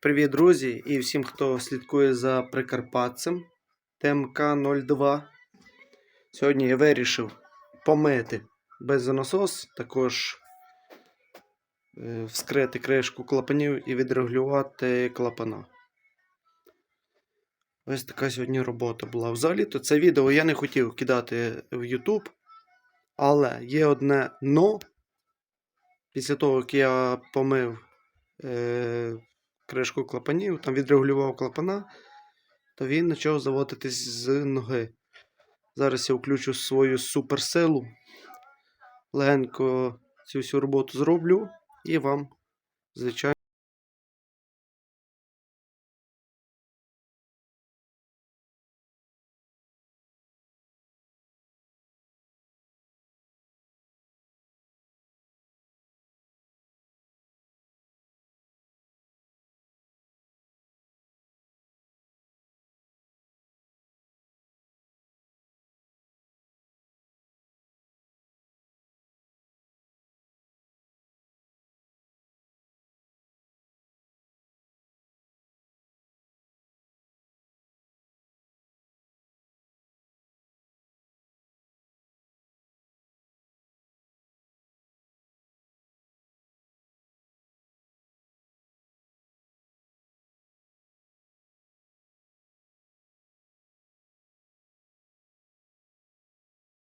Привіт, друзі, і всім, хто слідкує за Прикарпатцем ТМК-02. Сьогодні я вирішив помити бензонасос, також е, вскрити кришку клапанів і відрегулювати клапана. Ось така сьогодні робота була. Взагалі-то це відео я не хотів кидати в YouTube, але є одне но. Після того, як я помив е, кришку клапанів, там відрегулював клапана, то він почав заводитись з ноги. Зараз я включу свою суперсилу. Легенько цю всю роботу зроблю і вам, звичайно.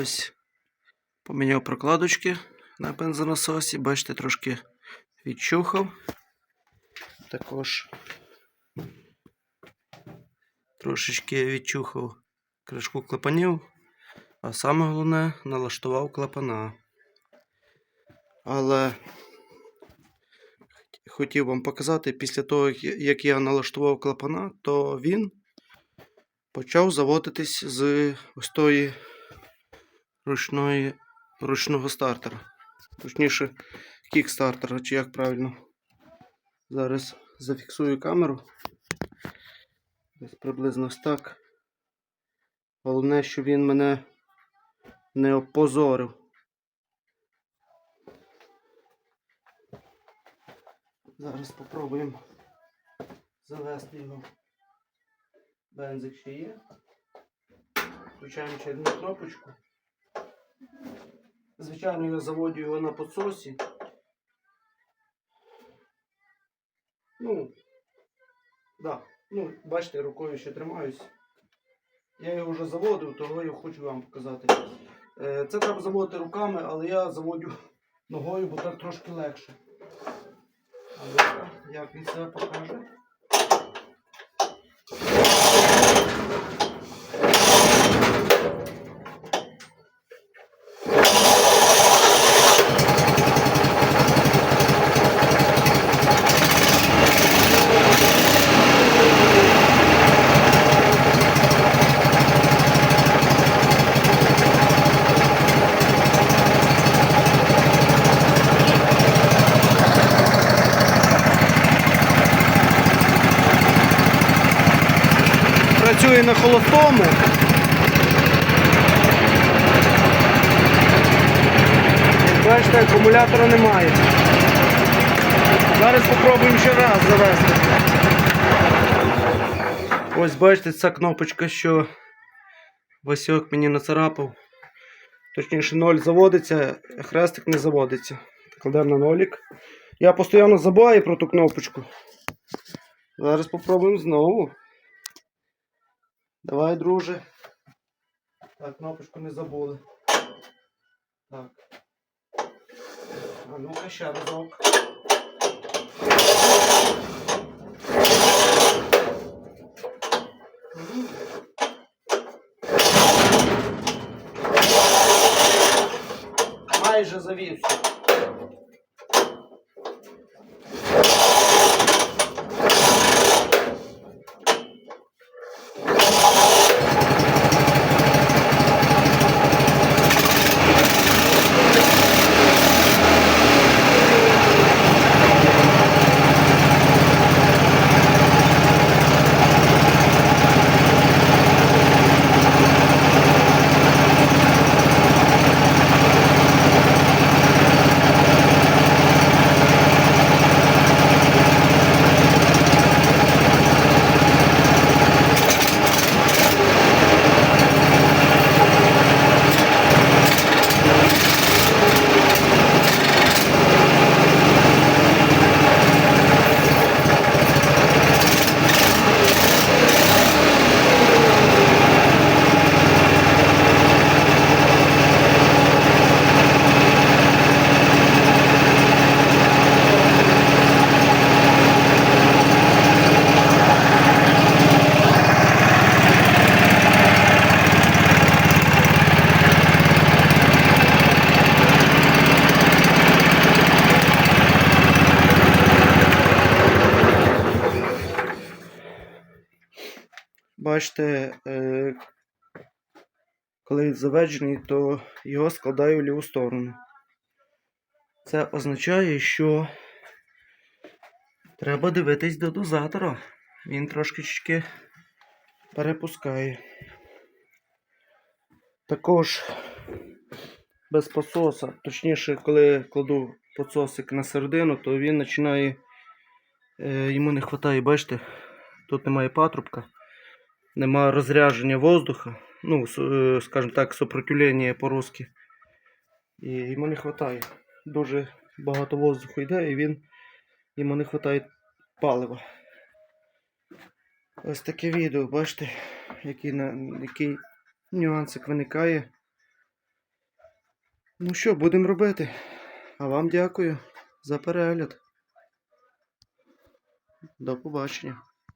Ось поміняв прокладочки на бензонасосі. Бачите, трошки відчухав. Також трошечки відчухав кришку клапанів, а саме головне налаштував клапана. Але хотів вам показати, після того, як я налаштував клапана, то він почав заводитись з ось тої ручної, ручного стартера. Точніше, кікстартера, чи як правильно. Зараз зафіксую камеру. Десь приблизно так. Головне, щоб він мене не опозорив. Зараз спробуємо завести його. Бензик ще є. Включаємо ще одну кнопочку. Звичайно, я заводю його на подсосі. Ну, да. Ну, бачите, рукою ще тримаюсь. Я його вже заводив, того я хочу вам показати. Е, Це треба заводити руками, але я заводю ногою, бо так трошки легше. А як він себе покаже? Працює на холостому. Бачите, акумулятора немає. Зараз спробуємо ще раз завести. Ось бачите, ця кнопочка, що Васьок мені нацарапав. Точніше, ноль заводиться, хрестик не заводиться. Кладемо на нолік. Я постійно забуваю про ту кнопочку. Зараз спробуємо знову. Давай, друже. Так, кнопочку не забули. Так. А ну-ка ще разок. Майже завівся. Бачите, е, коли він заведений, то його складаю в ліву сторону. Це означає, що треба дивитись до дозатора. Він трошки перепускає. Також без пососа, точніше, коли кладу подсосик на середину, то він починає. Е, йому не вистачає, бачите, тут немає патрубка, немає розрядження воздуха, ну, е, скажімо так, сопротивлення по-русски. І йому не вистачає. Дуже багато воздуху йде, і він йому не вистачає палива. Ось таке відео, бачите, який, який нюансик виникає. Ну що, будемо робити. А вам дякую за перегляд. До побачення.